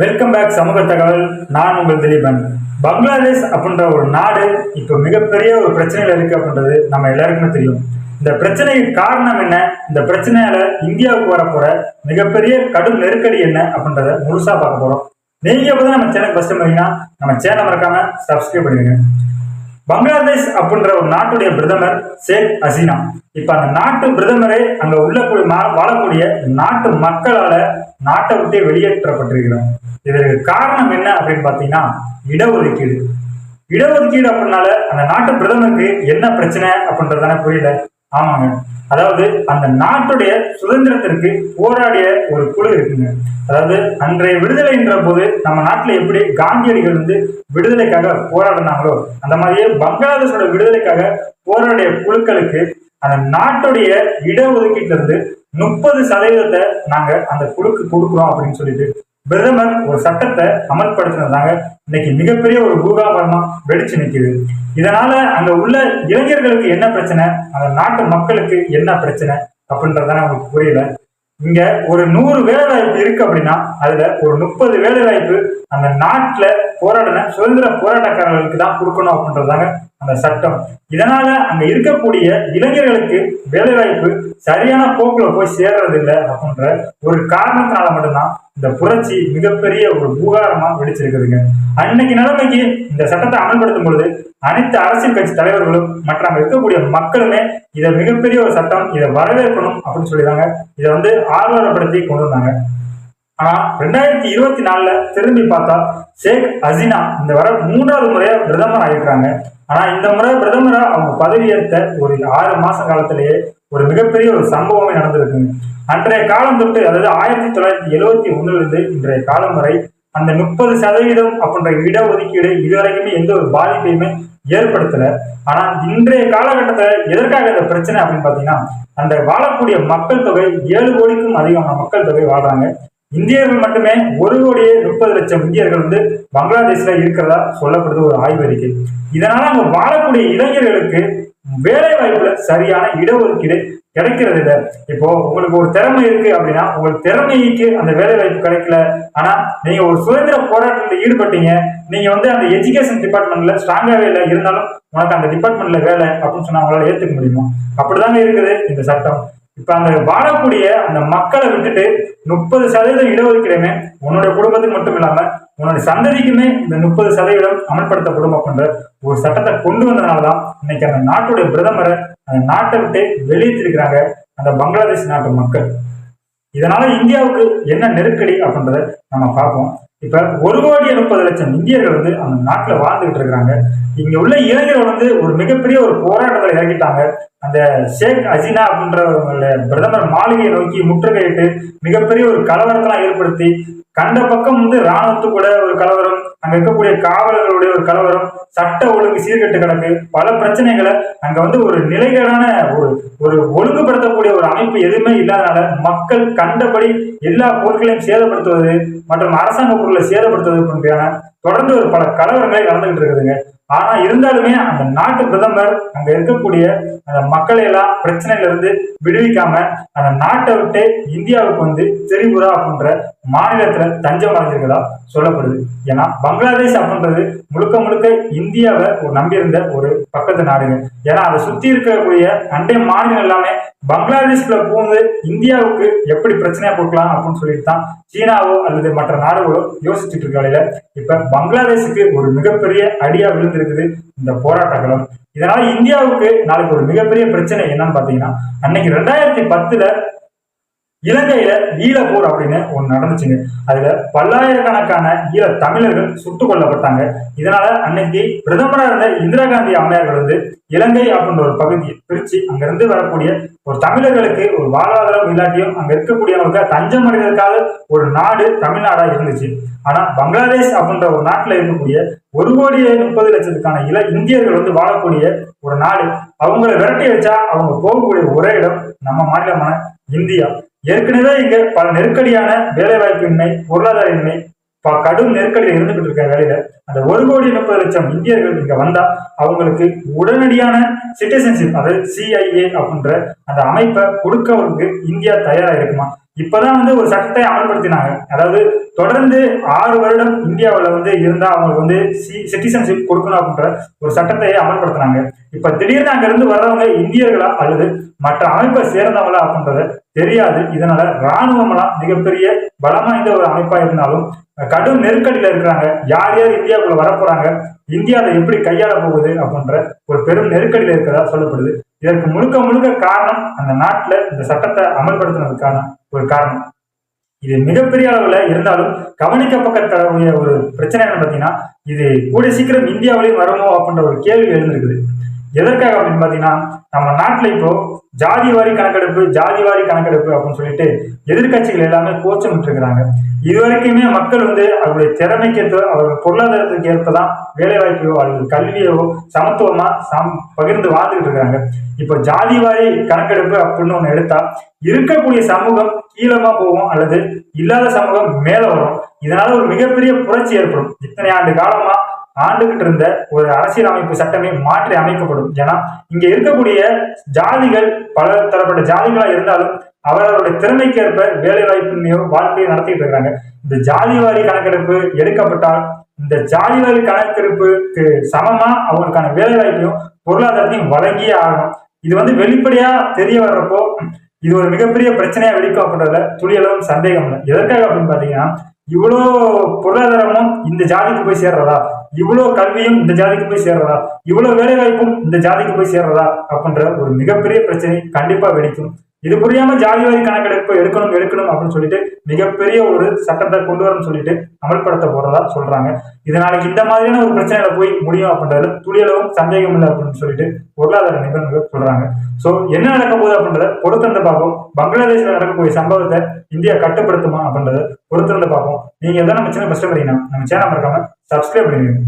Welcome back சமூக தகவல். நான் உங்கள் திலீபன். பங்களாதேஷ் அப்படின்ற ஒரு நாடு இப்போ மிகப்பெரிய ஒரு பிரச்சனையில் இருக்கு அப்படின்றது நம்ம எல்லாருக்குமே தெரியும். இந்த பிரச்சனைக்கு காரணம் என்ன? இந்த பிரச்சனையால இந்தியாவுக்கு வரப்போற மிகப்பெரிய கடும் நெருக்கடி என்ன அப்படின்றத முழுசா பார்க்க போறோம். நீங்க இப்பதான் நம்ம சேனல் ஃபர்ஸ்ட் பண்ணீங்கன்னா நம்ம சேனல் மறக்காம சப்ஸ்கிரைப் பண்ணிடுங்க. பங்களாதேஷ் அப்படின்ற ஒரு நாட்டுடைய பிரதமர் ஷேக் ஹசீனா. இப்ப அந்த நாட்டு பிரதமரே அங்க உள்ள மா- வாழக்கூடிய நாட்டு மக்களால நாட்டை விட்டு வெளியேற்றப்பட்டிருக்கிறார். இதற்கு காரணம் என்ன அப்படின்னு பாத்தீங்கன்னா இடஒதுக்கீடு. இடஒதுக்கீடு அப்படின்னால அந்த நாட்டு பிரதமருக்கு என்ன பிரச்சனை அப்படின்றதான புரியல. ஆமாங்க. அதாவது அந்த நாட்டுடைய சுதந்திரத்திற்கு போராடிய ஒரு குழு இருக்குங்க. அதாவது அன்றைய விடுதலைன்ற போது நம்ம நாட்டுல எப்படி காந்தியடிகள் வந்து விடுதலைக்காக போராடினாங்களோ அந்த மாதிரியே பங்களாதேஷோட விடுதலைக்காக போராடிய குழுக்களுக்கு அந்த நாட்டுடைய இடஒதுக்கீட்டிலிருந்து முப்பது சதவீதத்தை நாங்க அந்த குழுக்கு கொடுக்குறோம் அப்படின்னு சொல்லிட்டு பிரதமர் ஒரு சட்டத்தை அமல்படுத்தினதாங்க. இன்னைக்கு மிகப்பெரிய ஒரு பூகாபரமா வெடிச்சு நிற்கிது இதனால அங்க உள்ள இளைஞர்களுக்கு என்ன பிரச்சனை? அந்த நாட்டு மக்களுக்கு என்ன பிரச்சனை? அப்படின்றதான உங்களுக்கு புரியல. இங்க ஒரு நூறு வேலை வாய்ப்பு இருக்கு அப்படின்னா அதுல ஒரு முப்பது வேலை வாய்ப்பு அந்த நாட்டுல போராடின சுதந்திர போராட்டக்காரர்களுக்கு தான் கொடுக்கணும் அப்படின்றதாங்க அந்த சட்டம். இதனால அங்க இருக்கக்கூடிய இளைஞர்களுக்கு வேலை வாய்ப்பு சரியான போக்குல போய் சேர்றது இல்லை அப்படின்ற ஒரு காரணத்தினால மட்டும்தான் இந்த புரட்சி மிகப்பெரிய ஒரு பூகாரமா வெடிச்சிருக்குதுங்க. அன்னைக்கு நிலைமைக்கு இந்த சட்டத்தை அமல்படுத்தும் பொழுது அனைத்து அரசியல் கட்சி தலைவர்களும் மற்ற அங்க இருக்கக்கூடிய மக்களுமே இதை மிகப்பெரிய ஒரு சட்டம் இதை வரவேற்கணும் அப்படின்னு சொல்லிதாங்க. இதை வந்து ஆர்வலப்படுத்தி கொண்டு வந்தாங்க. ஆனா ரெண்டாயிரத்தி இருபத்தி நாலுல திரும்பி பார்த்தா ஷேக் ஹசீனா இந்த வர மூன்றாவது முறையா பிரதமர் ஆகிருக்காங்க ஆனா இந்த முறை பிரதமரா அவங்க பதவியேற்ற ஒரு ஆறு மாச காலத்திலேயே ஒரு மிகப்பெரிய ஒரு சம்பவமே நடந்திருக்குங்க. அன்றைய காலம் தொட்டு அதாவது ஆயிரத்தி தொள்ளாயிரத்தி எழுவத்தி ஒன்றிலிருந்து இன்றைய காலம் வரை அந்த முப்பது சதவீதம் அப்படின்ற இடஒதுக்கீடு இதுவரைக்குமே எந்த ஒரு பாதிப்பையுமே ஏற்படுத்தல. ஆனா இன்றைய காலகட்டத்துல எதற்காக இந்த பிரச்சனை அப்படின்னு பாத்தீங்கன்னா அந்த வாழக்கூடிய மக்கள் தொகை ஏழு கோடிக்கும் அதிகமான மக்கள் தொகை வாழ்றாங்க. இந்தியர்கள் மட்டுமே ஒரு கோடியே முப்பது லட்சம் இந்தியர்கள் வந்து பங்களாதேஷ்ல இருக்கிறதா சொல்லப்படுது ஒரு ஆய்வறிக்கை இதனால அங்க வாழக்கூடிய இளைஞர்களுக்கு வேலை வாய்ப்புல சரியான இடஒதுக்கீடு கிடைக்கிறது இல்ல. இப்போ உங்களுக்கு ஒரு திறமை இருக்கு அப்படின்னா உங்கள் திறமைக்கு அந்த வேலை வாய்ப்பு கிடைக்கல. ஆனா நீங்க ஒரு சுதந்திர போராட்டத்தில் ஈடுபட்டீங்க. நீங்க வந்து அந்த எஜுகேஷன் டிபார்ட்மெண்ட்ல ஸ்ட்ராங்காவே இல்லை இருந்தாலும் உனக்கு அந்த டிபார்ட்மெண்ட்ல வேலை அப்படின்னு சொன்னா உங்களால ஏத்துக்க முடியுமா? அப்படிதாங்க இருக்குது இந்த சட்டம். இப்ப அந்த வாழக்கூடிய அந்த மக்களை விட்டுட்டு முப்பது சதவீதம் இடஒதுக்கீடுமே உன்னோட குடும்பத்துக்கு மட்டும் இல்லாம உன்னுடைய சந்ததிக்குமே இந்த முப்பது சதவீதம் அமல்படுத்தப்படும் அப்படின்ற ஒரு சட்டத்தை கொண்டு வந்ததுனாலதான் இன்னைக்கு அந்த நாட்டுடைய பிரதமரை அந்த நாட்டை விட்டு வெளியேற்றிருக்கிறாங்க அந்த பங்களாதேஷ் நாட்டு மக்கள். இதனால இந்தியாவுக்கு என்ன நெருக்கடி அப்படின்றத நம்ம பார்ப்போம். இப்ப ஒரு கோடி முப்பது லட்சம் இந்தியர்கள் வந்து அந்த நாட்டுல வாழ்ந்துகிட்டு இருக்கிறாங்க. இங்க உள்ள இளைஞர்கள் வந்து ஒரு மிகப்பெரிய ஒரு போராட்டத்தில் இறங்கிட்டாங்க. அந்த ஷேக் அசினா அப்படின்ற பிரதமர் மாளிகையை நோக்கி முற்றுகையிட்டு மிகப்பெரிய ஒரு கலவரத்தெல்லாம் ஏற்படுத்தி கண்ட பக்கம் வந்து ராணுவத்து கூட ஒரு கலவரம் அங்க இருக்கக்கூடிய காவலர்களுடைய ஒரு கலவரம் சட்ட ஒழுங்கு சீர்கட்டு கிடக்கு பல பிரச்சனைகளை அங்க வந்து ஒரு நிலைகளான ஒரு ஒரு ஒழுங்குபடுத்தக்கூடிய ஒரு அமைப்பு எதுவுமே இல்லாதனால மக்கள் கண்டபடி எல்லா பொருட்களையும் சேதப்படுத்துவது மற்றும் அரசாங்க பொருட்களை சேதப்படுத்துவது போன்றன தொடர்ந்து ஒரு பல கலவரங்களை நடந்துகிட்டு இருக்குதுங்க. ஆனா இருந்தாலுமே அந்த நாட்டு பிரதமர் அங்க இருக்கக்கூடிய அந்த மக்களை எல்லாம் பிரச்சனையில இருந்து விடுவிக்காம அந்த நாட்டை விட்டு இந்தியாவுக்கு வந்து திரிபுரா அப்படின்ற மாநிலத்துல தஞ்சம் அடைஞ்சிருக்கதா சொல்லப்படுது. ஏன்னா பங்களாதேஷ் அப்படின்றது முழுக்க முழுக்க இந்தியாவை ஒரு நம்பியிருந்த ஒரு பக்கத்து நாடுங்க. ஏன்னா அதை சுத்தி இருக்கக்கூடிய அண்டை மாநிலம் எல்லாமே பங்களாதேஷ்ல பூந்து இந்தியாவுக்கு எப்படி பிரச்சனையா கொடுக்கலாம் அப்படின்னு சொல்லிட்டு தான் சீனாவோ அல்லது மற்ற நாடுகளோ யோசிச்சுட்டு இருக்க வேலையில. இப்ப பங்களாதேஷுக்கு ஒரு மிகப்பெரிய அடியா விழுந்திருக்குது இந்த போராட்டங்களும். இதனால இந்தியாவுக்கு நாளைக்கு ஒரு மிகப்பெரிய பிரச்சனை என்னன்னு பாத்தீங்கன்னா அன்னைக்கு ரெண்டாயிரத்தி பத்துல இலங்கையில ஈழப்போர் அப்படின்னு ஒன்று நடந்துச்சுங்க. அதுல பல்லாயிரக்கணக்கான ஈழ தமிழர்கள் சுட்டுக் கொல்லப்பட்டாங்க. இதனால அன்னைக்கு பிரதமராக இருந்த இந்திரா காந்தி அம்மையார்கள் வந்து இலங்கை அப்படின்ற ஒரு பகுதியை பிரிச்சு அங்கிருந்து வரக்கூடிய ஒரு தமிழர்களுக்கு ஒரு வாழ்வாதாரம் இல்லாட்டியும் அங்க இருக்கக்கூடியவங்களுக்கு தஞ்சம் அடைவதற்காக ஒரு நாடு தமிழ்நாடா இருந்துச்சு. ஆனா பங்களாதேஷ் அப்படின்ற ஒரு நாட்டுல இருக்கக்கூடிய ஒரு கோடியே முப்பது லட்சத்துக்கான இள இந்தியர்கள் வந்து வாழக்கூடிய ஒரு நாடு. அவங்கள விரட்டி வச்சா அவங்க போகக்கூடிய ஒரே இடம் நம்ம மாநிலமான இந்தியா. ஏற்கனவே இங்க பல நெருக்கடியான வேலைவாய்ப்பின்மை பொருளாதார இன்மை ப- கடும் நெருக்கடியில் இருந்துகிட்டு இருக்க வேலையில அந்த ஒரு கோடி முப்பது லட்சம் இந்தியர்கள் இங்க வந்தா அவங்களுக்கு உடனடியான சிட்டிசன்ஷிப் அதாவது சிஐஏ அப்படின்ற அந்த அமைப்பை கொடுக்கவங்களுக்கு இந்தியா தயாரா இருக்குமா? இப்பதான் வந்து ஒரு சட்டத்தை அமல்படுத்தினாங்க. அதாவது தொடர்ந்து ஆறு வருடம் இந்தியாவில் வந்து இருந்தால் அவங்களுக்கு வந்து சிட்டிசன்ஷிப் கொடுக்கணும் அப்படின்ற ஒரு சட்டத்தை அமல்படுத்துனாங்க. இப்போ திடீர்னு அங்கேருந்து வர்றவங்க இந்தியர்களா அல்லது மற்ற அமைப்பை சேர்ந்தவங்களா அப்படின்றத தெரியாது. இதனால ராணுவம்லாம் மிகப்பெரிய பலம் வாய்ந்த ஒரு அமைப்பா இருந்தாலும் கடும் நெருக்கடியில இருக்கிறாங்க. யார் யார் இந்தியாவுக்குள்ள வரப்போறாங்க இந்தியாவை எப்படி கையாள போகுது அப்படின்ற ஒரு பெரும் நெருக்கடியில இருக்கிறதா சொல்லப்படுது. இதற்கு முழுக்க முழுக்க காரணம் அந்த நாட்டுல இந்த சட்டத்தை அமல்படுத்தினதுக்கான ஒரு காரணம். இது மிகப்பெரிய அளவில் இருந்தாலும் கவனிக்கப்படக்கூடிய ஒரு பிரச்சனை என்ன பார்த்தீங்கன்னா இது கூட சீக்கிரம் இந்தியாவிலையும் வருமோ அப்படின்ற ஒரு கேள்வி எழுந்திருக்குது. எதற்காக அப்படின்னு பார்த்தீங்கன்னா நம்ம நாட்டில் இப்போ ஜாதி வாரி கணக்கெடுப்பு ஜாதி வாரி கணக்கெடுப்பு அப்படின்னு சொல்லிட்டு எதிர்கட்சிகள் எல்லாமே கோச்சமிட்டு இருக்கிறாங்க இது வரைக்குமே மக்கள் வந்து அவருடைய திறமைக்கேற்ற அவர்கள் பொருளாதாரத்துக்கு ஏற்பதான் வேலை வாய்ப்பையோ அல்லது கல்வியோ சமத்துவமா சம் பகிர்ந்து வாழ்ந்துகிட்டு இருக்காங்க இப்போ ஜாதி வாரி கணக்கெடுப்பு அப்படின்னு ஒன்று எடுத்தா இருக்கக்கூடிய சமூகம் கீழமா போகும் அல்லது இல்லாத சமூகம் மேல வரும். இதனால ஒரு மிகப்பெரிய புரட்சி ஏற்படும். இத்தனை ஆண்டு காலமா ஆண்டுகிட்டு இருந்த ஒரு அரசியல் அமைப்பு சட்டமே மாற்றி அமைக்கப்படும். ஏன்னா இங்க இருக்கக்கூடிய ஜாதிகள் பல தரப்பட்ட ஜாதிகளா இருந்தாலும் அவரவருடைய திறமைக்கேற்ப வேலை வாய்ப்பு வாழ்க்கையை நடத்திட்டு இருக்காங்க. இந்த ஜாதிவாரி கணக்கெடுப்பு எடுக்கப்பட்டால் இந்த ஜாதிவாரி கணக்கெடுப்புக்கு சமமா அவங்களுக்கான வேலை வாய்ப்பையும் பொருளாதாரத்தையும் வழங்கியே ஆகணும். இது வந்து வெளிப்படையா தெரிய வர்றப்போ இது ஒரு மிகப்பெரிய பிரச்சனையா வெடிக்கும் அப்படின்றத துளியளவும் சந்தேகம் இல்லை. எதற்காக அப்படின்னு பாத்தீங்கன்னா இவ்வளோ பொருளாதாரமும் இந்த ஜாதிக்கு போய் சேர்றதா? இவ்வளோ கல்வியும் இந்த ஜாதிக்கு போய் சேர்றதா? இவ்வளோ வேலை வாய்ப்பும் இந்த ஜாதிக்கு போய் சேர்றதா? அப்படின்ற ஒரு மிகப்பெரிய பிரச்சனை கண்டிப்பா வெடிக்கும். இது புரியாம ஜாதிவாரி கணக்கெடுப்பு எடுக்கணும் எடுக்கணும் அப்படின்னு சொல்லிட்டு மிகப்பெரிய ஒரு சட்டத்தை கொண்டு வரணும்னு சொல்லிட்டு அமல்படுத்த போறதா சொல்றாங்க. இதனால இந்த மாதிரியான ஒரு பிரச்சனையில போய் முடியும் அப்படின்றது துளியளவும் சந்தேகம் இல்லை அப்படின்னு சொல்லிட்டு பொருளாதார நிபுணர்கள் சொல்றாங்க. சோ என்ன நடக்க போகுது அப்படின்றத பொறுத்திருந்து பார்ப்போம். பங்களாதேஷ்ல நடக்கக்கூடிய சம்பவத்தை இந்தியா கட்டுப்படுத்துமா அப்படின்றத பொறுத்திருந்து பார்ப்போம். நீங்க எதாவது நம்ம சேனல் ஃபர்ஸ்ட் நம்ம சேனல் மறக்காம சப்ஸ்கிரைப் பண்ணிடுங்க.